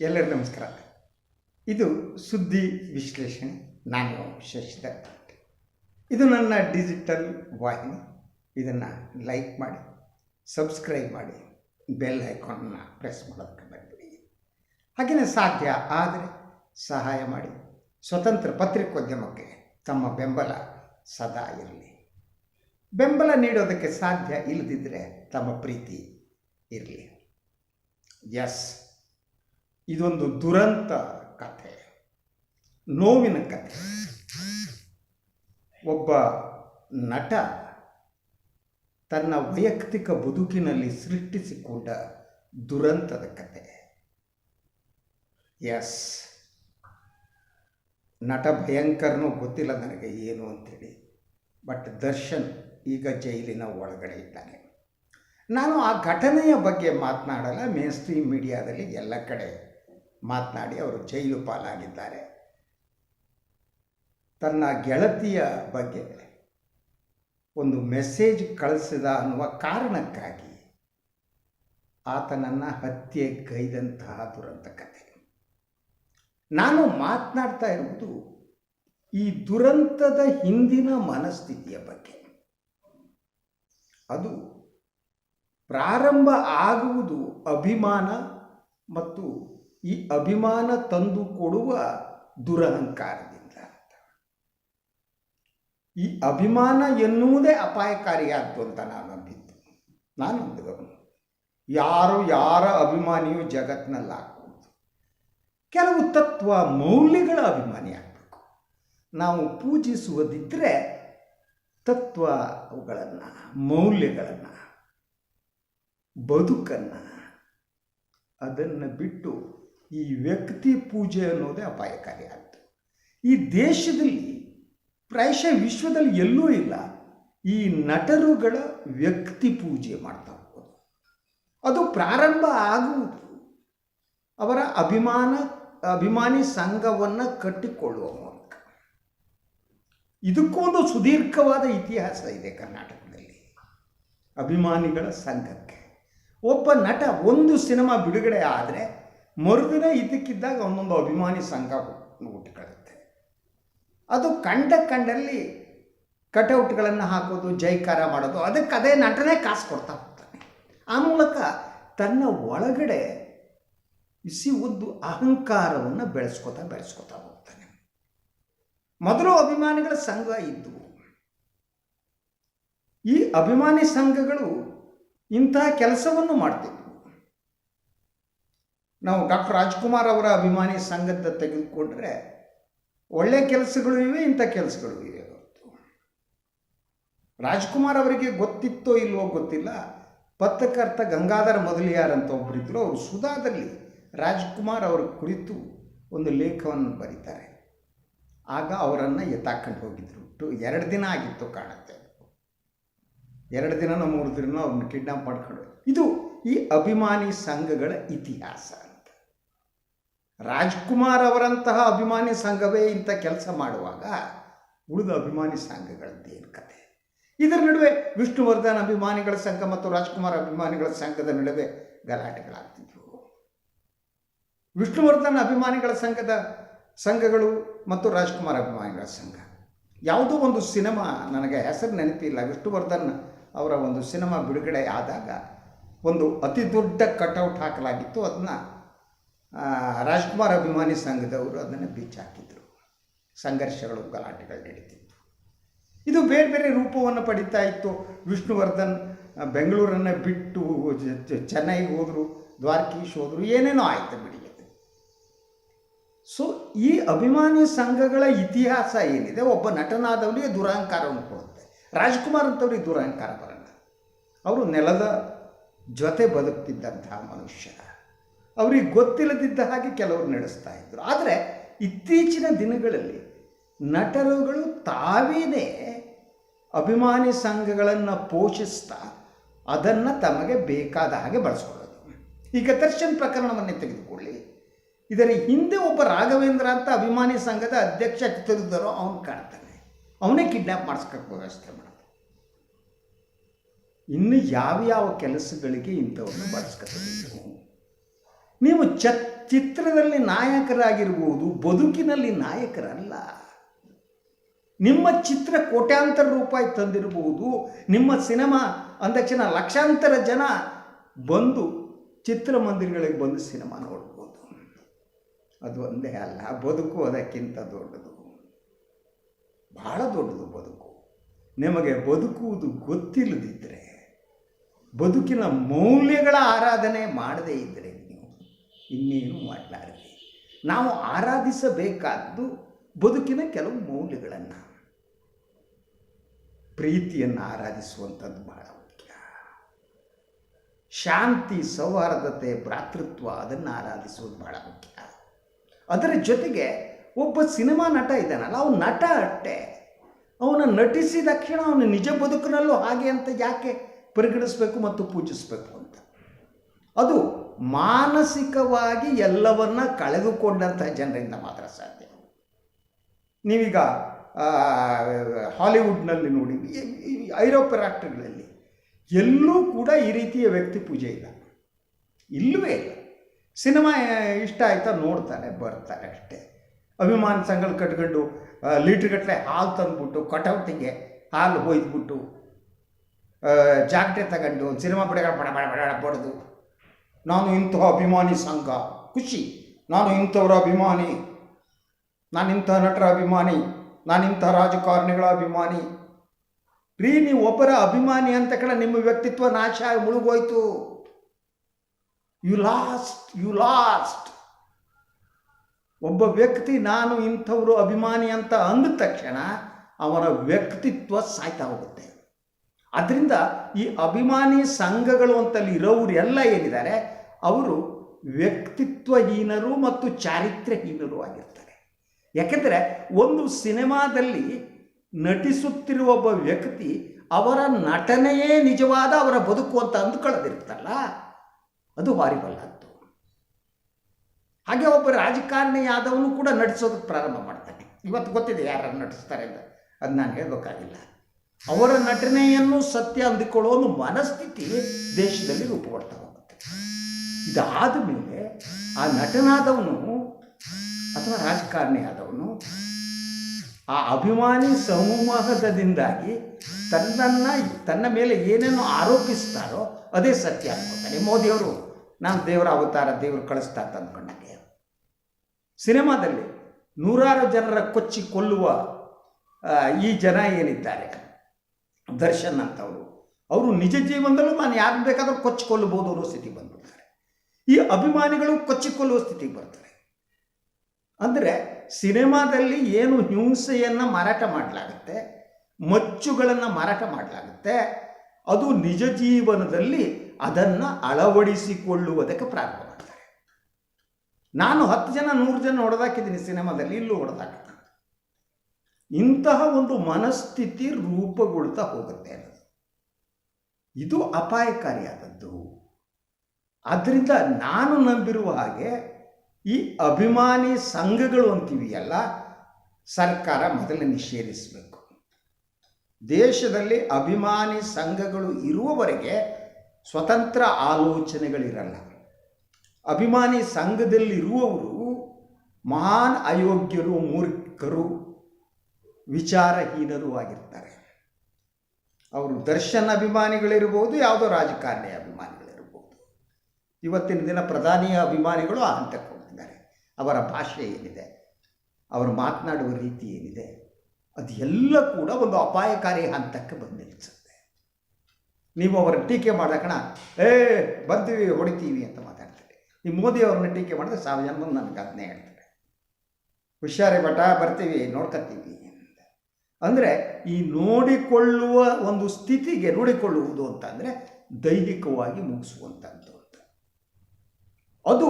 ಎಲ್ಲರಿಗೂ ನಮಸ್ಕಾರ. ಇದು ಸುದ್ದಿ ವಿಶ್ಲೇಷಣೆ. ನಾನು ಶಶಿಧರ್ ಇದು ನನ್ನ ಡಿಜಿಟಲ್ ವಾಹಿನಿ. ಇದನ್ನು ಲೈಕ್ ಮಾಡಿ ಸಬ್ಸ್ಕ್ರೈಬ್ ಮಾಡಿ ಬೆಲ್ ಐಕಾನನ್ನು ಪ್ರೆಸ್ ಮಾಡೋದಕ್ಕೆ ಬರ್ತೀವಿ ಹಾಗೆಯೇ ಸಾಧ್ಯ ಆದರೆ ಸಹಾಯ ಮಾಡಿ. ಸ್ವತಂತ್ರ ಪತ್ರಿಕೋದ್ಯಮಕ್ಕೆ ತಮ್ಮ ಬೆಂಬಲ ಸದಾ ಇರಲಿ. ಬೆಂಬಲ ನೀಡೋದಕ್ಕೆ ಸಾಧ್ಯ ಇಲ್ಲದಿದ್ದರೆ ತಮ್ಮ ಪ್ರೀತಿ ಇರಲಿ. ಎಸ್ ಇದೊಂದು ದುರಂತ ಕಥೆ, ನೋವಿನ ಕಥೆ. ಒಬ್ಬ ನಟ ತನ್ನ ವೈಯಕ್ತಿಕ ಬದುಕಿನಲ್ಲಿ ಸೃಷ್ಟಿಸಿಕೊಂಡ ದುರಂತದ ಕತೆ ಎಸ್, ನಟ ಭಯಂಕರನೂ ಗೊತ್ತಿಲ್ಲ ನನಗೆ ಏನು ಅಂಥೇಳಿ, ಬಟ್ ದರ್ಶನ್ ಈಗ ಜೈಲಿನ ಒಳಗಡೆ ಇದ್ದಾನೆ. ನಾನು ಆ ಘಟನೆಯ ಬಗ್ಗೆ ಮಾತನಾಡಲ್ಲ, ಮೇನ್ ಸ್ಟ್ರೀಮ್ ಮೀಡಿಯಾದಲ್ಲಿ ಎಲ್ಲ ಕಡೆ ಮಾತನಾಡಿ ಅವರು ಜೈಲು ಪಾಲಾಗಿದ್ದಾರೆ. ತನ್ನ ಗೆಳತಿಯ ಬಗ್ಗೆ ಒಂದು ಮೆಸೇಜ್ ಕಳಿಸಿದ ಅನ್ನುವ ಕಾರಣಕ್ಕಾಗಿ ಆತನನ್ನು ಹತ್ಯೆ ಗೈದಂತಹ ದುರಂತ ಕಥೆ ನಾನು ಮಾತನಾಡ್ತಾ ಇರುವುದು ಈ ದುರಂತದ ಹಿಂದಿನ ಮನಸ್ಥಿತಿಯ ಬಗ್ಗೆ. ಅದು ಪ್ರಾರಂಭ ಆಗುವುದು ಅಭಿಮಾನ ಮತ್ತು ಈ ಅಭಿಮಾನ ತಂದು ಕೊಡುವ ದುರಹಂಕಾರದಿಂದ ಈ ಅಭಿಮಾನ ಎನ್ನುವುದೇ ಅಪಾಯಕಾರಿಯಾದ್ದು ಅಂತ ನಾನು ನಂಬಿದ್ದು. ನಾನು ನಂಬಿದವನು. ಯಾರು ಯಾರ ಅಭಿಮಾನಿಯು ಹಾಕುವುದು ಕೆಲವು ತತ್ವ ಮೌಲ್ಯಗಳ ಅಭಿಮಾನಿ ಆಗಬೇಕು. ನಾವು ಪೂಜಿಸುವುದಿದ್ದರೆ ತತ್ವ ಅವುಗಳನ್ನು, ಮೌಲ್ಯಗಳನ್ನು, ಬದುಕನ್ನು, ಅದನ್ನು ಬಿಟ್ಟು ಈ ವ್ಯಕ್ತಿ ಪೂಜೆ ಅನ್ನೋದೇ ಅಪಾಯಕಾರಿ ಆಗ್ತದೆ. ಈ ದೇಶದಲ್ಲಿ, ಪ್ರಾಯಶಃ ವಿಶ್ವದಲ್ಲಿ ಎಲ್ಲೂ ಇಲ್ಲ, ಈ ನಟರುಗಳ ವ್ಯಕ್ತಿ ಪೂಜೆ ಮಾಡ್ತಾ ಹೋಗೋದು. ಅದು ಪ್ರಾರಂಭ ಆಗುವುದು. ಅವರ ಅಭಿಮಾನ, ಅಭಿಮಾನಿ ಸಂಘವನ್ನು ಕಟ್ಟಿಕೊಳ್ಳುವ ಮೂಲಕ. ಇದಕ್ಕೂ ಒಂದು ಸುದೀರ್ಘವಾದ ಇತಿಹಾಸ ಇದೆ ಕರ್ನಾಟಕದಲ್ಲಿ. ಅಭಿಮಾನಿಗಳ ಸಂಘಕ್ಕೆ. ಒಬ್ಬ ನಟ ಒಂದು ಸಿನಿಮಾ ಬಿಡುಗಡೆ ಆದರೆ ಮರುದಿನ ಇದಕ್ಕಿದ್ದಾಗ ಒಂದೊಂದು ಅಭಿಮಾನಿ ಸಂಘ ಹುಟ್ಟುಕೊಳ್ಳುತ್ತೆ. ಅದು ಕಂಡ ಕಂಡಲ್ಲಿ ಕಟೌಟ್ಗಳನ್ನು ಹಾಕೋದು, ಜೈಕಾರ ಮಾಡೋದು, ಅದಕ್ಕೆ ಅದೇ ನಟನೆ ಕಾಸು ಕೊಡ್ತಾ ಹೋಗ್ತಾನೆ. ಆ ಮೂಲಕ ತನ್ನ ಒಳಗಡೆ ಇಸಿ ಉದ್ದು ಅಹಂಕಾರವನ್ನು ಬೆಳೆಸ್ಕೊತಾ ಬೆಳೆಸ್ಕೊತಾ ಹೋಗ್ತಾನೆ. ಮೊದಲು ಅಭಿಮಾನಿಗಳ ಸಂಘ ಇದ್ದವು ಈ ಅಭಿಮಾನಿ ಸಂಘಗಳು ಇಂತಹ ಕೆಲಸವನ್ನು ಮಾಡ್ತಿದ್ವು. ನಾವು ಡಾಕ್ಟರ್ ರಾಜ್ಕುಮಾರ್ ಅವರ ಅಭಿಮಾನಿ ಸಂಘದ ತೆಗೆದುಕೊಂಡ್ರೆ ಒಳ್ಳೆ ಕೆಲಸಗಳು ಇವೆ, ಇಂಥ ಕೆಲಸಗಳು ಇವೆ ಹೊರತು ರಾಜ್ಕುಮಾರ್ ಅವರಿಗೆ ಗೊತ್ತಿತ್ತೋ ಇಲ್ವೋ ಗೊತ್ತಿಲ್ಲ. ಪತ್ರಕರ್ತ ಗಂಗಾಧರ ಮೊದಲಿಯಾರ್ ಅಂತ ಒಬ್ಬರಿದ್ದರು ಅವರು ಸುಧಾದಲ್ಲಿ ರಾಜ್ಕುಮಾರ್ ಅವರ ಕುರಿತು ಒಂದು ಲೇಖವನ್ನು ಬರೀತಾರೆ. ಆಗ ಅವರನ್ನು ಎತ್ತಾಕೊಂಡು ಹೋಗಿದ್ರು. ಟು ಎರಡು ದಿನ ಆಗಿತ್ತು ಕಾಣುತ್ತೆ. ಎರಡು ದಿನನೋ ಮೂರು ದಿನನೋ ಅವ್ರನ್ನ ಕಿಡ್ನಾಪ್ ಮಾಡ್ಕೊಂಡು ಇದು ಈ ಅಭಿಮಾನಿ ಸಂಘಗಳ ಇತಿಹಾಸ. ರಾಜ್ಕುಮಾರ್ ಅವರಂತಹ ಅಭಿಮಾನಿ ಸಂಘವೇ ಇಂಥ ಕೆಲಸ ಮಾಡುವಾಗ ಉಳಿದ ಅಭಿಮಾನಿ ಸಂಘಗಳದ್ದೇನು ಕತೆ? ಇದರ ನಡುವೆ ವಿಷ್ಣುವರ್ಧನ್ ಅಭಿಮಾನಿಗಳ ಸಂಘ ಮತ್ತು ರಾಜ್ಕುಮಾರ್ ಅಭಿಮಾನಿಗಳ ಸಂಘದ ನಡುವೆ ಗಲಾಟೆಗಳಾಗ್ತಿದ್ವು. ವಿಷ್ಣುವರ್ಧನ್ ಅಭಿಮಾನಿಗಳ ಸಂಘದ ಸಂಘಗಳು ಮತ್ತು ರಾಜ್ಕುಮಾರ್ ಅಭಿಮಾನಿಗಳ ಸಂಘ. ಯಾವುದೋ ಒಂದು ಸಿನಿಮಾ, ನನಗೆ ಹೆಸರು ನೆನಪಿಲ್ಲ, ವಿಷ್ಣುವರ್ಧನ್ ಅವರ ಒಂದು ಸಿನಿಮಾ ಬಿಡುಗಡೆ ಆದಾಗ ಒಂದು ಅತಿ ದೊಡ್ಡ ಕಟೌಟ್ ಹಾಕಲಾಗಿತ್ತು. ಅದನ್ನು ರಾಜ್ಕುಮಾರ್ ಅಭಿಮಾನಿ ಸಂಘದವರು ಅದನ್ನು ಬಿಚ್ಚಾಕಿದ್ರು ಸಂಘರ್ಷಗಳು, ಗಲಾಟೆಗಳು ನಡೀತಿತ್ತು ಇದು ಬೇರೆ ಬೇರೆ ರೂಪವನ್ನು ಪಡಿತಾ ಇತ್ತು. ವಿಷ್ಣುವರ್ಧನ್ ಬೆಂಗಳೂರನ್ನು ಬಿಟ್ಟು ಚೆನ್ನೈಗೆ ಹೋದರು, ದ್ವಾರಕೀಶ್ ಹೋದರು, ಏನೇನೋ ಆಯಿತು ಬಿಡಿ ಸೊ ಈ ಅಭಿಮಾನಿ ಸಂಘಗಳ ಇತಿಹಾಸ ಏನಿದೆ? ಒಬ್ಬ ನಟನಾದವನಿಗೆ ದುರಹಂಕಾರವನ್ನು ಕೊಡುತ್ತೆ. ರಾಜ್ಕುಮಾರ್ ಅಂತವ್ರಿಗೆ ದುರಹಂಕಾರ ಬರಲ್ಲ. ಅವರು ನೆಲದ ಜೊತೆ ಬದುಕ್ತಿದ್ದಂತಹ ಮನುಷ್ಯ. ಅವ್ರಿಗೆ ಗೊತ್ತಿಲ್ಲದಿದ್ದ ಹಾಗೆ ಕೆಲವರು ನಡೆಸ್ತಾ ಇದ್ದರು ಆದರೆ ಇತ್ತೀಚಿನ ದಿನಗಳಲ್ಲಿ ನಟರುಗಳು ತಾವೇನೇ ಅಭಿಮಾನಿ ಸಂಘಗಳನ್ನು ಪೋಷಿಸ್ತಾ ಅದನ್ನು ತಮಗೆ ಬೇಕಾದ ಹಾಗೆ ಬಳಸ್ಕೊಳ್ಳೋದು. ಈಗ ದರ್ಶನ್ ಪ್ರಕರಣವನ್ನೇ ತೆಗೆದುಕೊಳ್ಳಿ. ಇದರ ಹಿಂದೆ ಒಬ್ಬ ರಾಘವೇಂದ್ರ ಅಂತ ಅಭಿಮಾನಿ ಸಂಘದ ಅಧ್ಯಕ್ಷ ಚಿತ್ರದುರ್ಗರು ಅವನು ಕಾಣ್ತಾನೆ. ಅವನೇ ಕಿಡ್ನ್ಯಾಪ್ ಮಾಡಿಸ್ಕಕ್ಕೆ ವ್ಯವಸ್ಥೆ ಮಾಡೋದು. ಇನ್ನು ಯಾವ್ಯಾವ ಕೆಲಸಗಳಿಗೆ ಇಂಥವನ್ನು ಬಳಸ್ಕೊತೀವಿ ನೀವು ಚ, ಚಿತ್ರದಲ್ಲಿ ನಾಯಕರಾಗಿರ್ಬೋದು, ಬದುಕಿನಲ್ಲಿ ನಾಯಕರಲ್ಲ. ನಿಮ್ಮ ಚಿತ್ರ ಕೋಟ್ಯಾಂತರ ರೂಪಾಯಿ ತಂದಿರಬಹುದು ನಿಮ್ಮ ಸಿನಿಮಾ, ಅಂದ ತಕ್ಷಣ ಲಕ್ಷಾಂತರ ಜನ ಬಂದು ಚಿತ್ರಮಂದಿರಗಳಿಗೆ ಬಂದು ಸಿನಿಮಾ ನೋಡ್ಬೋದು. ಅದು ಒಂದೇ ಅಲ್ಲ, ಬದುಕು ಅದಕ್ಕಿಂತ ದೊಡ್ಡದು. ಬಹಳ ದೊಡ್ಡದು ಬದುಕು. ನಿಮಗೆ ಬದುಕುವುದು ಗೊತ್ತಿಲ್ಲದಿದ್ದರೆ ಬದುಕಿನ ಮೌಲ್ಯಗಳ ಆರಾಧನೆ ಮಾಡದೇ ಇದ್ದರೆ ಇನ್ನೇನು ಮಾಡಲಾರದೆ. ನಾವು ಆರಾಧಿಸಬೇಕಾದ್ದು ಬದುಕಿನ ಕೆಲವು ಮೌಲ್ಯಗಳನ್ನು. ಪ್ರೀತಿಯನ್ನು ಆರಾಧಿಸುವಂಥದ್ದು ಬಹಳ ಮುಖ್ಯ. ಶಾಂತಿ, ಸೌಹಾರ್ದತೆ, ಭ್ರಾತೃತ್ವ ಅದನ್ನು ಆರಾಧಿಸುವುದು ಬಹಳ ಮುಖ್ಯ. ಅದರ ಜೊತೆಗೆ ಒಬ್ಬ ಸಿನಿಮಾ ನಟ ಇದ್ದಾನಲ್ಲ, ಅವನು ನಟ ಅಟ್ಟೆ ಅವನ ನಟಿಸಿದ ತಕ್ಷಣ ಅವನ ನಿಜ ಬದುಕಿನಲ್ಲೂ ಹಾಗೆ ಅಂತ ಯಾಕೆ ಪರಿಗಣಿಸಬೇಕು ಮತ್ತು ಪೂಜಿಸಬೇಕು ಅಂತ? ಅದು ಮಾನಸಿಕವಾಗಿ ಎಲ್ಲವನ್ನ ಕಳೆದುಕೊಂಡಂತಹ ಜನರಿಂದ ಮಾತ್ರ ಸಾಧ್ಯ. ನೀವೀಗ ಹಾಲಿವುಡ್ನಲ್ಲಿ ನೋಡಿ ಐರೋಪ್ಯ ರಾಷ್ಟ್ರಗಳಲ್ಲಿ ಎಲ್ಲೂ ಕೂಡ ಈ ರೀತಿಯ ವ್ಯಕ್ತಿ ಪೂಜೆ ಇಲ್ಲ. ಇಲ್ಲವೇ ಇಲ್ಲ. ಸಿನಿಮಾ ಇಷ್ಟ ಆಯ್ತಾ ನೋಡ್ತಾರೆ, ಬರ್ತಾರೆ ಅಷ್ಟೇ. ಅಭಿಮಾನ ಸಂಘ ಕಟ್ಕೊಂಡು ಲೀಟ್ರ್ಗಟ್ಟಲೆ ಹಾಲು ತಂದುಬಿಟ್ಟು, ಕಟೌಟಿಗೆ ಹಾಲು ಹೊಯ್ದುಬಿಟ್ಟು ಜಾಕ್ಟೆ ತಗೊಂಡು ಸಿನಿಮಾ ಬಡಗಳ ಬಡ ಬಡ ಬಡ ಬಡ್ದು ನಾನು ಇಂತಹ ಅಭಿಮಾನಿ ಸಂಘ. ಖುಷಿ. ನಾನು ಇಂಥವರ ಅಭಿಮಾನಿ. ನಾನು ನಟರ ಅಭಿಮಾನಿ. ನಾನು ಇಂಥ ರಾಜಕಾರಣಿಗಳ ಅಭಿಮಾನಿ. ರೀ, ನೀವು ಒಬ್ಬರ ಅಭಿಮಾನಿ ಅಂತ ಕಡೆ ನಿಮ್ಮ ವ್ಯಕ್ತಿತ್ವ ನಾಶ ಆಗಿ ಮುಳುಗೋಯ್ತು. ಯು ಲಾಸ್ಟ್ ಯು ಲಾಸ್ಟ್ ಒಬ್ಬ ವ್ಯಕ್ತಿ ನಾನು ಇಂಥವರು ಅಭಿಮಾನಿ ಅಂತ ಅಂದ ತಕ್ಷಣ ಅವನ ವ್ಯಕ್ತಿತ್ವ ಸಾಯ್ತಾ ಹೋಗುತ್ತೆ. ಅದರಿಂದ ಈ ಅಭಿಮಾನಿ ಸಂಘಗಳು ಅಂತಲ್ಲಿ ಎಲ್ಲ ಏನಿದ್ದಾರೆ, ಅವರು ವ್ಯಕ್ತಿತ್ವಹೀನರು ಮತ್ತು ಚಾರಿತ್ರ್ಯಹೀನರು ಆಗಿರ್ತಾರೆ. ಯಾಕೆಂದರೆ ಒಂದು ಸಿನಿಮಾದಲ್ಲಿ ನಟಿಸುತ್ತಿರುವ ಒಬ್ಬ ವ್ಯಕ್ತಿ ಅವರ ನಟನೆಯೇ ನಿಜವಾದ ಅವರ ಬದುಕು ಅಂತ ಅಂದ್ಕೊಳ್ಳೋದಿರುತ್ತಲ್ಲ? ಅದು ಹಾರಿಬಲ್ ಅದು ಹಾಗೆ ಒಬ್ಬ ರಾಜಕಾರಣಿಯಾದವನು ಕೂಡ ನಟಿಸೋದಕ್ಕೆ ಪ್ರಾರಂಭ ಮಾಡ್ತಾನೆ. ಇವತ್ತು ಗೊತ್ತಿದೆ ಯಾರು ನಟಿಸ್ತಾರೆ ಅಂತ. ಅದು ನಾನು ಹೇಳಬೇಕಾಗಿಲ್ಲ. ಅವರ ನಟನೆಯನ್ನು ಸತ್ಯ ಅಂದುಕೊಳ್ಳೋ ಒಂದು ಮನಸ್ಥಿತಿ ದೇಶದಲ್ಲಿ ರೂಪುಗೊಳ್ತಾ ಹೋಗುತ್ತೆ ಇದಾದ ಮೇಲೆ ಆ ನಟನಾದವನು ಅಥವಾ ರಾಜಕಾರಣಿ ಆದವನು ಆ ಅಭಿಮಾನಿ ಸಮೂಹದಿಂದಾಗಿ ತನ್ನನ್ನು, ತನ್ನ ಮೇಲೆ ಏನೇನು ಆರೋಪಿಸ್ತಾರೋ ಅದೇ ಸತ್ಯ ಅನ್ಕೋತಾನೆ. ಮೋದಿಯವರು, ನಾನು ದೇವರ ಅವತಾರ, ದೇವರು ಕಳಿಸ್ತಾ ಅಂತ ಸಿನಿಮಾದಲ್ಲಿ ನೂರಾರು ಜನರ ಕೊಚ್ಚಿ ಕೊಲ್ಲುವ ಈ ಜನ ಏನಿದ್ದಾರೆ? ದರ್ಶನ್ ಅಂತವರು. ಅವರು ನಿಜ ಜೀವನದಲ್ಲೂ ನಾನು ಯಾರು ಬೇಕಾದರೂ ಕೊಚ್ಚಿಕೊಳ್ಳಬಹುದು ಅನ್ನೋ ಸ್ಥಿತಿಗೆ ಬಂದ್ಬಿಡ್ತಾರೆ. ಈ ಅಭಿಮಾನಿಗಳು ಕೊಚ್ಚಿಕೊಳ್ಳುವ ಸ್ಥಿತಿಗೆ ಬರ್ತಾರೆ. ಅಂದರೆ ಸಿನಿಮಾದಲ್ಲಿ ಏನು ಹಿಂಸೆಯನ್ನು ಮಾರಾಟ ಮಾಡಲಾಗುತ್ತೆ, ಮಚ್ಚುಗಳನ್ನು ಮಾರಾಟ ಮಾಡಲಾಗುತ್ತೆ, ಅದು ನಿಜ ಜೀವನದಲ್ಲಿ ಅದನ್ನು ಅಳವಡಿಸಿಕೊಳ್ಳುವುದಕ್ಕೆ ಪ್ರಾರಂಭ ಮಾಡ್ತಾರೆ. ನಾನು ಹತ್ತು ಜನ, ನೂರು ಜನ ಹೊಡೆದಾಕಿದ್ದೀನಿ ಸಿನಿಮಾದಲ್ಲಿ, ಇಲ್ಲೂ ಹೊಡೆದಾಕ ಇಂತಹ ಒಂದು ಮನಸ್ಥಿತಿ ರೂಪುಗೊಳ್ತಾ ಹೋಗುತ್ತೆ ಅನ್ನೋದು. ಇದು ಅಪಾಯಕಾರಿಯಾದದ್ದು. ಆದ್ದರಿಂದ ನಾನು ನಂಬಿರುವ ಹಾಗೆ ಈ ಅಭಿಮಾನಿ ಸಂಘಗಳು ಅಂತೀವಿಯಲ್ಲ, ಸರ್ಕಾರ ಮೊದಲು ನಿಷೇಧಿಸಬೇಕು. ದೇಶದಲ್ಲಿ ಅಭಿಮಾನಿ ಸಂಘಗಳು ಇರುವವರೆಗೆ ಸ್ವತಂತ್ರ ಆಲೋಚನೆಗಳಿರಲ್ಲ. ಅಭಿಮಾನಿ ಸಂಘದಲ್ಲಿರುವವರು ಮಹಾನ್ ಅಯೋಗ್ಯರು, ಮೂರ್ಖರು ವಿಚಾರಹೀನರು ಆಗಿರ್ತಾರೆ. ಅವರು ದರ್ಶನ್ ಅಭಿಮಾನಿಗಳಿರ್ಬೋದು, ಯಾವುದೋ ರಾಜಕಾರಣಿ ಅಭಿಮಾನಿಗಳಿರ್ಬೋದು. ಇವತ್ತಿನ ದಿನ ಪ್ರಧಾನಿಯ ಅಭಿಮಾನಿಗಳು ಆ ಹಂತಕ್ಕೆ ಹೋಗಿದ್ದಾರೆ. ಅವರ ಭಾಷೆ ಏನಿದೆ, ಅವರು ಮಾತನಾಡುವ ರೀತಿ ಏನಿದೆ, ಅದೆಲ್ಲ ಕೂಡ ಒಂದು ಅಪಾಯಕಾರಿ ಹಂತಕ್ಕೆ ಬಂದು ನಿಲ್ಲಿಸುತ್ತೆ ನೀವು ಅವರ ಟೀಕೆ ಮಾಡಕಣ ಕಣ, ಏ ಬರ್ತೀವಿ ಹೊಡಿತೀವಿ ಅಂತ ಮಾತಾಡ್ತಾರೆ. ಈ ಮೋದಿ ಅವ್ರನ್ನ ಟೀಕೆ ಮಾಡಿದ್ರೆ ಸಾವಿರ ಜನ ನನಗೆ ಅದನ್ನೇ ಹೇಳ್ತಾರೆ. ಹುಷಾರಿ ಬಟ ಬರ್ತೀವಿ ನೋಡ್ಕೊತೀವಿ ಅಂದರೆ ಈ ನೋಡಿಕೊಳ್ಳುವ ಒಂದು ಸ್ಥಿತಿಗೆ ನೋಡಿಕೊಳ್ಳುವುದು ಅಂತ ಅಂದರೆ ದೈಹಿಕವಾಗಿ ಮುಗಿಸುವಂಥದ್ದು ಅಂತ. ಅದು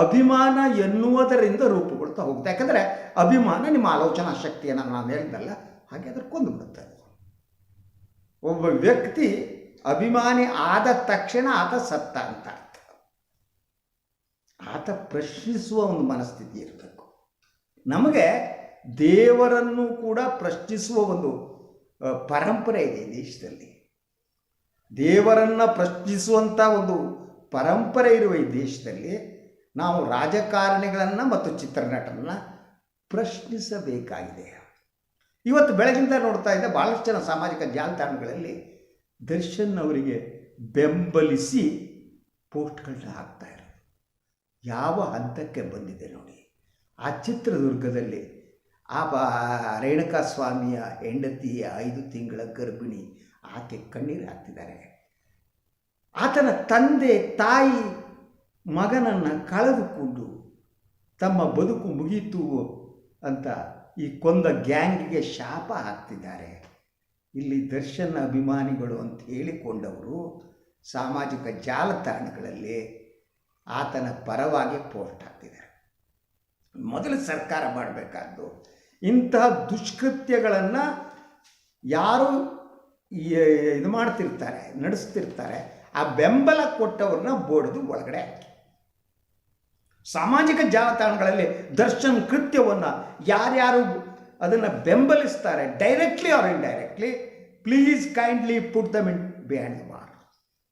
ಅಭಿಮಾನ ಎನ್ನುವುದರಿಂದ ರೂಪುಗೊಳ್ತಾ ಹೋಗುತ್ತೆ. ಯಾಕಂದರೆ ಅಭಿಮಾನ ನಿಮ್ಮ ಆಲೋಚನಾ ಶಕ್ತಿಯನ್ನು ನಾನು ಹೇಳಿದ್ದಲ್ಲ ಹಾಗೆ ಅದ್ರ ಕೊಂದು ಬಿಡುತ್ತೆ ಒಬ್ಬ ವ್ಯಕ್ತಿ ಅಭಿಮಾನಿ ಆದ ತಕ್ಷಣ ಆತ ಸತ್ತ ಅಂತ ಅರ್ಥ. ಆತ ಪ್ರಶ್ನಿಸುವ ಒಂದು ಮನಸ್ಥಿತಿ ಇರಬೇಕು. ನಮಗೆ ದೇವರನ್ನು ಕೂಡ ಪ್ರಶ್ನಿಸುವ ಒಂದು ಪರಂಪರೆ ಇದೆ ದೇಶದಲ್ಲಿ. ದೇವರನ್ನು ಪ್ರಶ್ನಿಸುವಂಥ ಒಂದು ಪರಂಪರೆ ಇರುವ ಈ ದೇಶದಲ್ಲಿ ನಾವು ರಾಜಕಾರಣಿಗಳನ್ನು ಮತ್ತು ಚಿತ್ರನಟರನ್ನು ಪ್ರಶ್ನಿಸಬೇಕಾಗಿದೆ. ಇವತ್ತು ಬೆಳಗಿಂದ ನೋಡ್ತಾ ಇದ್ದೆ ಭಾಳಷ್ಟು ಜನ ಸಾಮಾಜಿಕ ಜಾಲತಾಣಗಳಲ್ಲಿ ದರ್ಶನ್ ಅವರಿಗೆ ಬೆಂಬಲಿಸಿ ಪೋಸ್ಟ್ಗಳನ್ನ ಹಾಕ್ತಾ ಇರೋದು. ಯಾವ ಹಂತಕ್ಕೆ ಬಂದಿದೆ ನೋಡಿ. ಆ ಚಿತ್ರದುರ್ಗದಲ್ಲಿ ಆ ರೇಣುಕಾ ಸ್ವಾಮಿಯ ಹೆಂಡತಿ ಐದು ತಿಂಗಳ ಗರ್ಭಿಣಿ ಆಕೆ ಕಣ್ಣೀರು ಹಾಕ್ತಿದ್ದಾರೆ. ಆತನ ತಂದೆ, ತಾಯಿ, ಮಗನನ್ನು ಕಳೆದುಕೊಂಡು ತಮ್ಮ ಬದುಕು ಮುಗೀತು ಅಂತ ಈ ಕೊಂದ ಗ್ಯಾಂಗ್ಗೆ ಶಾಪ ಹಾಕ್ತಿದ್ದಾರೆ. ಇಲ್ಲಿ ದರ್ಶನ್ ಅಭಿಮಾನಿಗಳು ಅಂತ ಹೇಳಿಕೊಂಡವರು ಸಾಮಾಜಿಕ ಜಾಲತಾಣಗಳಲ್ಲಿ ಆತನ ಪರವಾಗಿ ಪೋಸ್ಟ್ ಹಾಕ್ತಿದ್ದಾರೆ. ಮೊದಲು ಸರ್ಕಾರ ಮಾಡಬೇಕಾದ್ದು ಇಂತಹ ದುಷ್ಕೃತ್ಯಗಳನ್ನು ಯಾರು ಇದು ಮಾಡ್ತಿರ್ತಾರೆ, ನಡೆಸ್ತಿರ್ತಾರೆ, ಆ ಬೆಂಬಲ ಕೊಟ್ಟವ್ರನ್ನ ಬೋರ್ಡ್ದು ಒಳಗಡೆ ಹಾಕಿ. ಸಾಮಾಜಿಕ ಜಾಲತಾಣಗಳಲ್ಲಿ ದರ್ಶನ್ ಕೃತ್ಯವನ್ನು ಯಾರ್ಯಾರು ಅದನ್ನು ಬೆಂಬಲಿಸ್ತಾರೆ directly or indirectly please kindly put them in behind bar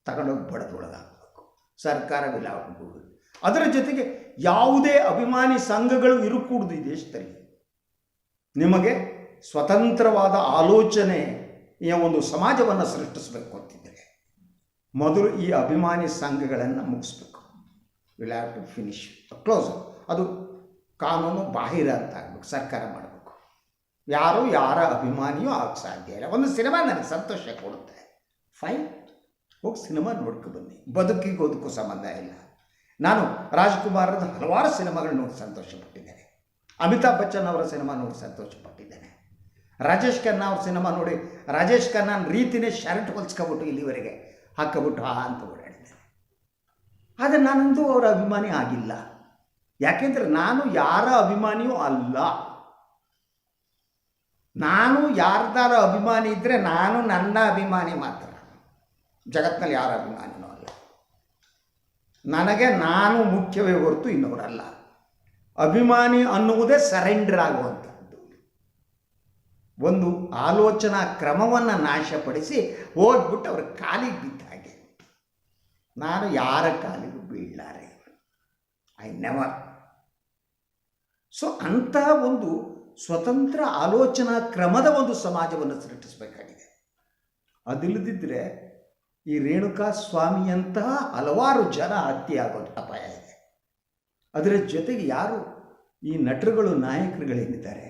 ತಗೊಂಡೋಗಿ ಬಡದು ಒಳಗಾಗಬೇಕು ಸರ್ಕಾರ ವಿಲಾಪಗಳು ಅದರ ಜೊತೆಗೆ ಯಾವುದೇ ಅಭಿಮಾನಿ ಸಂಘಗಳು ಇರಕೂಡುದು ಈ ದೇಶದಲ್ಲಿ. ನಿಮಗೆ ಸ್ವತಂತ್ರವಾದ ಆಲೋಚನೆಯ ಒಂದು ಸಮಾಜವನ್ನು ಸೃಷ್ಟಿಸಬೇಕು ಅಂತಿದ್ದರೆ. ಮೊದಲು ಈ ಅಭಿಮಾನಿ ಸಂಘಗಳನ್ನು ಮುಗಿಸ್ಬೇಕು. Will have to finish close ಅದು ಕಾನೂನು ಬಾಹಿರ ಅಂತ ಆಗಬೇಕು, ಸರ್ಕಾರ ಮಾಡಬೇಕು. ಯಾರು ಯಾರ ಅಭಿಮಾನಿಯೂ ಆಗಕ್ಕೆ ಸಾಧ್ಯ ಇಲ್ಲ. ಒಂದು ಸಿನಿಮಾ ನನಗೆ ಸಂತೋಷ ಕೊಡುತ್ತೆ. ಫೈನ್ ಹೋಗಿ ಸಿನಿಮಾ ನೋಡ್ಕೊ ಬನ್ನಿ. ಬದುಕಿಗೆ ಬದುಕು ಸಂಬಂಧ ಇಲ್ಲ. ನಾನು ರಾಜ್ಕುಮಾರದ ಹಲವಾರು ಸಿನಿಮಾಗಳು ನೋಡಿ ಸಂತೋಷಪಟ್ಟಿದ್ದೇನೆ ಅಮಿತಾಬ್ ಬಚ್ಚನ್ ಅವರ ಸಿನಿಮಾ ನೋಡಿ ಸಂತೋಷಪಟ್ಟಿದ್ದೇನೆ. ರಾಜೇಶ್ ಖನ್ನಾ ಅವ್ರ ಸಿನಿಮಾ ನೋಡಿ, ರಾಜೇಶ್ ಖನ್ನಾನ್ ರೀತಿನೇ ಶರ್ಟ್ ಹೊಲಿಸ್ಕೊಬಿಟ್ಟು ಇಲ್ಲಿವರೆಗೆ ಹಾಕ್ಕೊಬಿಟ್ಟು ಆ ಅಂತ ಓಡಾಡಿದ್ದೇನೆ. ಆದರೆ ನಾನಂತೂ ಅವರ ಅಭಿಮಾನಿ ಆಗಿಲ್ಲ. ಯಾಕೆಂದರೆ ನಾನು ಯಾರ ಅಭಿಮಾನಿಯೂ ಅಲ್ಲ. ನಾನು ಯಾರ್ದಾರ ಅಭಿಮಾನಿ ಇದ್ದರೆ ನಾನು ನನ್ನ ಅಭಿಮಾನಿ ಮಾತ್ರ. ಜಗತ್ತಿನಲ್ಲಿ ಯಾರ ಅಭಿಮಾನಿನೂ ಅಲ್ಲ. ನನಗೆ ನಾನು ಮುಖ್ಯವೇ ಹೊರತು ಇನ್ನವರಲ್ಲ ಅಭಿಮಾನಿ ಅನ್ನುವುದೇ ಸರೆಂಡರ್ ಆಗುವಂಥದ್ದು ಒಂದು ಆಲೋಚನಾ ಕ್ರಮವನ್ನು ನಾಶಪಡಿಸಿ ಹೋಗ್ಬಿಟ್ಟು ಅವ್ರ ಕಾಲಿಗೆ ಬಿದ್ದ ಹಾಗೆ. ನಾನು ಯಾರ ಕಾಲಿಗೂ ಬೀಳಲಾರೆ? ಐ ನೆವರ್ ಸೊ ಅಂತಹ ಒಂದು ಸ್ವತಂತ್ರ ಆಲೋಚನಾ ಕ್ರಮದ ಒಂದು ಸಮಾಜವನ್ನು ಸೃಷ್ಟಿಸಬೇಕಾಗಿದೆ. ಅದಿಲ್ಲದಿದ್ದರೆ ಈ ರೇಣುಕಾ ಸ್ವಾಮಿಯಂತಹ ಹಲವಾರು ಜನ ಹತ್ಯೆ ಆಗೋದು ಅಪಾಯ ಇದೆ ಅದರ ಜೊತೆಗೆ ಯಾರು ಈ ನಟರುಗಳು ನಾಯಕರುಗಳೇನಿದ್ದಾರೆ?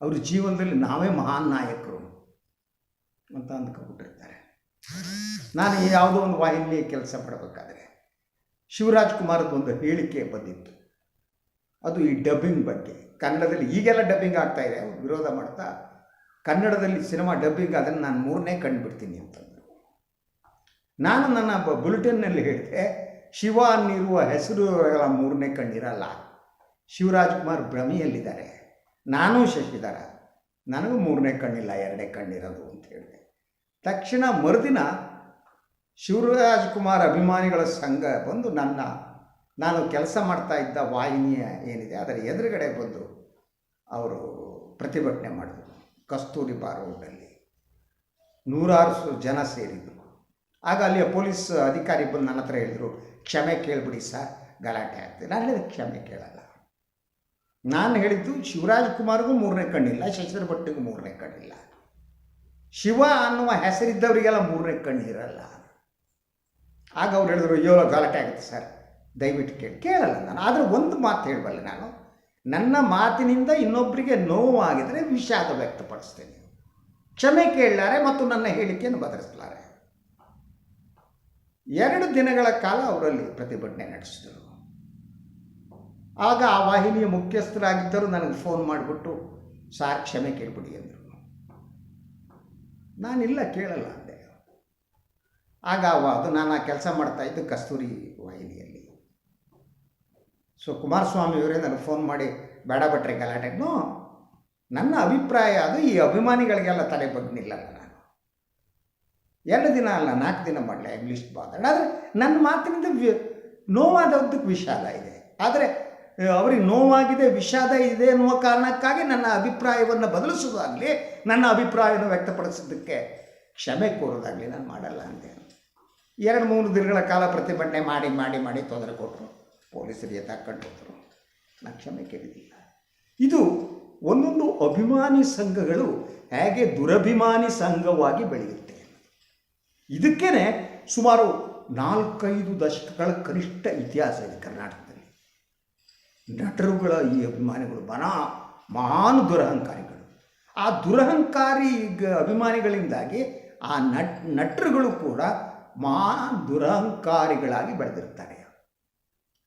ಅವ್ರ ಜೀವನದಲ್ಲಿ ನಾವೇ ಮಹಾನ್ ನಾಯಕರು ಅಂತ ಅಂದ್ಕೊಂಡ್ಬಿಟ್ಟಿರ್ತಾರೆ. ನಾನು ಯಾವುದೋ ಒಂದು ವಾಹಿನಿ ಕೆಲಸ ಮಾಡಬೇಕಾದ್ರೆ ಶಿವರಾಜ್ ಕುಮಾರದ್ದು ಒಂದು ಹೇಳಿಕೆ ಬಂದಿತ್ತು. ಅದು ಈ ಡಬ್ಬಿಂಗ್ ಬಗ್ಗೆ. ಕನ್ನಡದಲ್ಲಿ ಈಗೆಲ್ಲ ಡಬ್ಬಿಂಗ್ ಆಗ್ತಾ ಇದೆ, ಅವ್ರು ವಿರೋಧ ಮಾಡ್ತಾ ಕನ್ನಡದಲ್ಲಿ ಸಿನಿಮಾ ಡಬ್ಬಿಂಗ್ ಅದನ್ನು ನಾನು ಮೂರನೇ ಕಂಡುಬಿಡ್ತೀನಿ ಅಂತಂದರು. ನಾನು ನನ್ನ ಬುಲೆಟಿನ್ನಲ್ಲಿ ಹೇಳಿದೆ ಶಿವ ಅನ್ನಿರುವ ಹೆಸರುಗಳ ಮೂರನೇ ಕಣ್ಣಿರಲ್ಲ. ಶಿವರಾಜ್ಕುಮಾರ್ ಭ್ರಮಿಯಲ್ಲಿದ್ದಾರೆ. ನಾನೂ ಶಶಿಧರ. ನನಗೂ ಮೂರನೇ ಕಣ್ಣಿಲ್ಲ, ಎರಡೇ ಕಣ್ಣಿರೋದು ಅಂತ ಹೇಳಿದೆ. ತಕ್ಷಣ ಮರುದಿನ ಶಿವರಾಜ್ಕುಮಾರ್ ಅಭಿಮಾನಿಗಳ ಸಂಘ ಬಂದು ನನ್ನ, ನಾನು ಕೆಲಸ ಮಾಡ್ತಾ ಇದ್ದ ವಾಹಿನಿಯ ಏನಿದೆ, ಅದರ ಎದುರುಗಡೆ ಬಂದು ಅವರು ಪ್ರತಿಭಟನೆ ಮಾಡಿದರು. ಕಸ್ತೂರಿ ರೋಡಲ್ಲಿ ನೂರಾರು ಜನ ಸೇರಿದರು. ಆಗ ಅಲ್ಲಿಯ ಪೊಲೀಸ್ ಅಧಿಕಾರಿ ಬಂದು ನನ್ನ ಹತ್ರ ಹೇಳಿದರು ಕ್ಷಮೆ ಕೇಳಿಬಿಡಿ ಸರ್, ಗಲಾಟೆ ಆಗ್ತದೆ. ನಾನು ಹೇಳಿದ ಕ್ಷಮೆ ಕೇಳಲ್ಲ. ನಾನು ಹೇಳಿದ್ದು ಶಿವರಾಜ್ ಕುಮಾರ್ಗೂ ಮೂರನೇ ಕಣ್ಣಿಲ್ಲ ಶಶಿಧರ ಭಟ್ಟಿಗೂ ಮೂರನೇ ಕಣ್ಣಿಲ್ಲ. ಶಿವ ಅನ್ನುವ ಹೆಸರಿದ್ದವರಿಗೆಲ್ಲ ಮೂರನೇ ಕಣ್ಣು ಇರಲ್ಲ ಆಗ ಅವ್ರು ಹೇಳಿದ್ರು, ಅಯ್ಯೋ, ಗಲಾಟೆ ಆಗುತ್ತೆ ಸರ್. ದಯವಿಟ್ಟು ಕೇಳಿ. ಕೇಳಲ್ಲ ನಾನು. ಆದರೆ ಒಂದು ಮಾತು ಹೇಳಬಲ್ಲೆ ನಾನು. ನನ್ನ ಮಾತಿನಿಂದ ಇನ್ನೊಬ್ಬರಿಗೆ ನೋವಾಗಿದ್ದರೆ ವಿಷಾದ ವ್ಯಕ್ತಪಡಿಸ್ತೇನೆ. ಕ್ಷಮೆ ಕೇಳಲಾರೆ ಮತ್ತು ನನ್ನ ಹೇಳಿಕೆಯನ್ನು ಬದಲಿಸಲಾರೆ. ಎರಡು ದಿನಗಳ ಕಾಲ ಅವರಲ್ಲಿ ಪ್ರತಿಭಟನೆ ನಡೆಸಿದರು. ಆಗ ಆ ವಾಹಿನಿಯ ಮುಖ್ಯಸ್ಥರಾಗಿದ್ದರು. ನನಗೆ ಫೋನ್ ಮಾಡಿಬಿಟ್ಟು, ಸಾರ್, ಕ್ಷಮೆ ಕೇಳ್ಬಿಡಿ ಅಂದರು ನಾನಿಲ್ಲ, ಕೇಳಲ್ಲ ಅಂದೆ. ಆಗ ಅದು ನಾನು ಆ ಕೆಲಸ ಮಾಡ್ತಾ ಇದ್ದು ಕಸ್ತೂರಿ ವಾಹಿನಿಯಲ್ಲಿ. ಸೊ ಕುಮಾರಸ್ವಾಮಿಯವರೇ ನನಗೆ ಫೋನ್ ಮಾಡಿ, ಬೇಡ ಬಿಟ್ರೆ ಗಲಾಟೆನೋ ನನ್ನ ಅಭಿಪ್ರಾಯ ಅದು, ಈ ಅಭಿಮಾನಿಗಳಿಗೆಲ್ಲ ತಲೆ ಬಗ್ನಿಲ್ಲಲ್ಲ ಎರಡು ದಿನ ಅಲ್ಲ, ನಾಲ್ಕು ದಿನ ಮಾಡಲ ಇಂಗ್ಲೀಷ್ ಮಾತಾಡ ಆದರೆ ನನ್ನ ಮಾತಿನಿಂದ ವಿ ನೋವಾದದ್ದಕ್ಕೆ ವಿಷಾದ ಇದೆ. ಆದರೆ ಅವ್ರಿಗೆ ನೋವಾಗಿದೆ, ವಿಷಾದ ಇದೆ ಅನ್ನುವ ಕಾರಣಕ್ಕಾಗಿ ನನ್ನ ಅಭಿಪ್ರಾಯವನ್ನು ಬದಲಿಸೋದಾಗಲಿ ನನ್ನ ಅಭಿಪ್ರಾಯವನ್ನು ವ್ಯಕ್ತಪಡಿಸೋದಕ್ಕೆ ಕ್ಷಮೆ ಕೋರೋದಾಗಲಿ ನಾನು ಮಾಡಲ್ಲ ಅಂದೆ. ಎರಡು, ಮೂರು ದಿನಗಳ ಕಾಲ ಪ್ರತಿಭಟನೆ ಮಾಡಿ ಮಾಡಿ ಮಾಡಿ ತೊಂದರೆ ಕೊಟ್ಟರು. ಪೊಲೀಸರಿಗೆ ಎತ್ತಾಕೊಂಡು ಹೋದರು. ನಾನು ಕ್ಷಮೆ ಕೇಳಿದ್ದಿಲ್ಲ ಇದು ಒಂದೊಂದು ಅಭಿಮಾನಿ ಸಂಘಗಳು ಹೇಗೆ ದುರಭಿಮಾನಿ ಸಂಘವಾಗಿ ಬೆಳೆಯುತ್ತೆ. ಇದಕ್ಕೇ ಸುಮಾರು ನಾಲ್ಕೈದು ದಶಕಗಳ ಕನಿಷ್ಠ ಇತಿಹಾಸ ಇದೆ ಕರ್ನಾಟಕದಲ್ಲಿ. ನಟರುಗಳ ಈ ಅಭಿಮಾನಿಗಳು ಬನಾ ಮಹಾನ್ ದುರಹಂಕಾರಿಗಳು. ಆ ದುರಹಂಕಾರಿ ಅಭಿಮಾನಿಗಳಿಂದಾಗಿ ಆ ನಟ್, ನಟರುಗಳು ಕೂಡ ಮಹಾನ್ ದುರಹಂಕಾರಿಗಳಾಗಿ ಬೆಳೆದಿರ್ತಾರೆ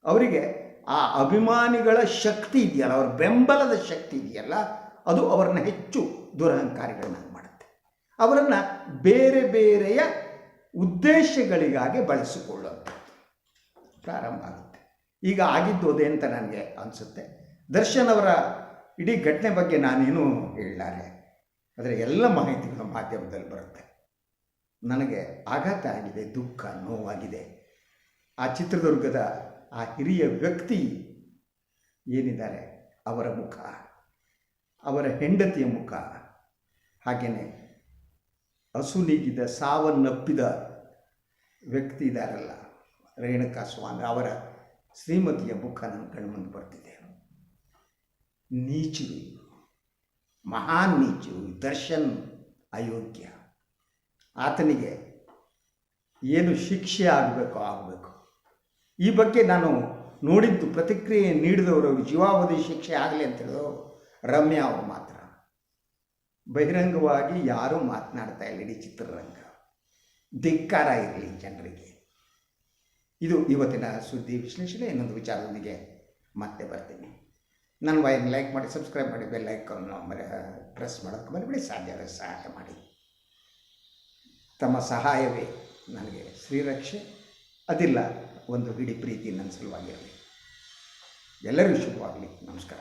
ಅವರಿಗೆ ಆ ಅಭಿಮಾನಿಗಳ ಶಕ್ತಿ ಇದೆಯಲ್ಲ, ಅವರ ಬೆಂಬಲದ ಶಕ್ತಿ ಇದೆಯಲ್ಲ, ಅದು ಅವರನ್ನು ಹೆಚ್ಚು ದುರಹಂಕಾರಿಗಳನ್ನಾಗಿ ಮಾಡುತ್ತೆ. ಅವರನ್ನು ಬೇರೆ ಬೇರೆಯ ಉದ್ದೇಶಗಳಿಗಾಗಿ ಬಳಸಿಕೊಳ್ಳೋದು. ಪ್ರಾರಂಭ ಆಗುತ್ತೆ. ಈಗ ಆಗಿದ್ದು ಅದೇ ಅಂತ ನನಗೆ ಅನಿಸುತ್ತೆ. ದರ್ಶನ್ ಅವರ ಇಡೀ ಘಟನೆ ಬಗ್ಗೆ ನಾನೇನು ಹೇಳಲಾರೆ? ಆದರೆ ಎಲ್ಲ ಮಾಹಿತಿಗಳು ಮಾಧ್ಯಮದಲ್ಲಿ ಬರುತ್ತೆ. ನನಗೆ ಆಘಾತ ಆಗಿದೆ, ದುಃಖ, ನೋವಾಗಿದೆ. ಆ ಚಿತ್ರದುರ್ಗದ ಆ ಹಿರಿಯ ವ್ಯಕ್ತಿ ಏನಿದ್ದಾರೆ? ಅವರ ಮುಖ, ಅವರ ಹೆಂಡತಿಯ ಮುಖ ಹಾಗೆಯೇ ಹಸುನೀಗಿದ ಸಾವನ್ನಪ್ಪಿದ ವ್ಯಕ್ತಿ ಇದ್ದಾರಲ್ಲ ರೇಣುಕಾ ಸ್ವಾಮಿ, ಅವರ ಶ್ರೀಮತಿಯ ಮುಖ ನನ್ನ ಕಣ್ಮುಂದೆ ಬರ್ತಿದೆ. ನೀಚರು. ಮಹಾನ್ ನೀಚರು, ದರ್ಶನ್ ಅಯೋಗ್ಯ. ಆತನಿಗೆ ಏನು ಶಿಕ್ಷೆ ಆಗಬೇಕೋ ಆಗಬೇಕು. ಈ ಬಗ್ಗೆ ನಾನು ನೋಡಿದ್ದು ಪ್ರತಿಕ್ರಿಯೆ ನೀಡಿದವರು, ಜೀವಾವಧಿ ಶಿಕ್ಷೆ ಆಗಲಿ ಅಂತ ಹೇಳಿದ್ರು ರಮ್ಯಾ ಅವರು ಮಾತ್ರ. ಬಹಿರಂಗವಾಗಿ ಯಾರೂ ಮಾತನಾಡ್ತಾ ಇಲ್ಲ ಇಡೀ ಚಿತ್ರರಂಗ. ಧಿಕ್ಕಾರ ಇರಲಿ ಜನರಿಗೆ. ಇದು ಇವತ್ತಿನ ಸುದ್ದಿ ವಿಶ್ಲೇಷಣೆ. ಇನ್ನೊಂದು ವಿಚಾರದೊಂದಿಗೆ ಮತ್ತೆ ಬರ್ತೀನಿ. ನನ್ನ ವಾಯಿನ ಲೈಕ್ ಮಾಡಿ ಸಬ್ಸ್ಕ್ರೈಬ್ ಮಾಡಿ ಬೆಲ್ ಐಕಾನ್ ಮರೆ ಪ್ರೆಸ್ ಮಾಡೋಕ್ಕೆ ಬರಬೇಡಿ ಸಾಧ್ಯ ಸಹಾಯ ಮಾಡಿ. ತಮ್ಮ ಸಹಾಯವೇ ನನಗೆ ಶ್ರೀರಕ್ಷೆ. ಅದಿಲ್ಲ, ಒಂದು ಹಿಡಿ ಪ್ರೀತಿ ನನ್ನ ಸಲುವಾಗಿರಲಿ. ಎಲ್ಲರಿಗೂ ಶುಭವಾಗಲಿ. ನಮಸ್ಕಾರ.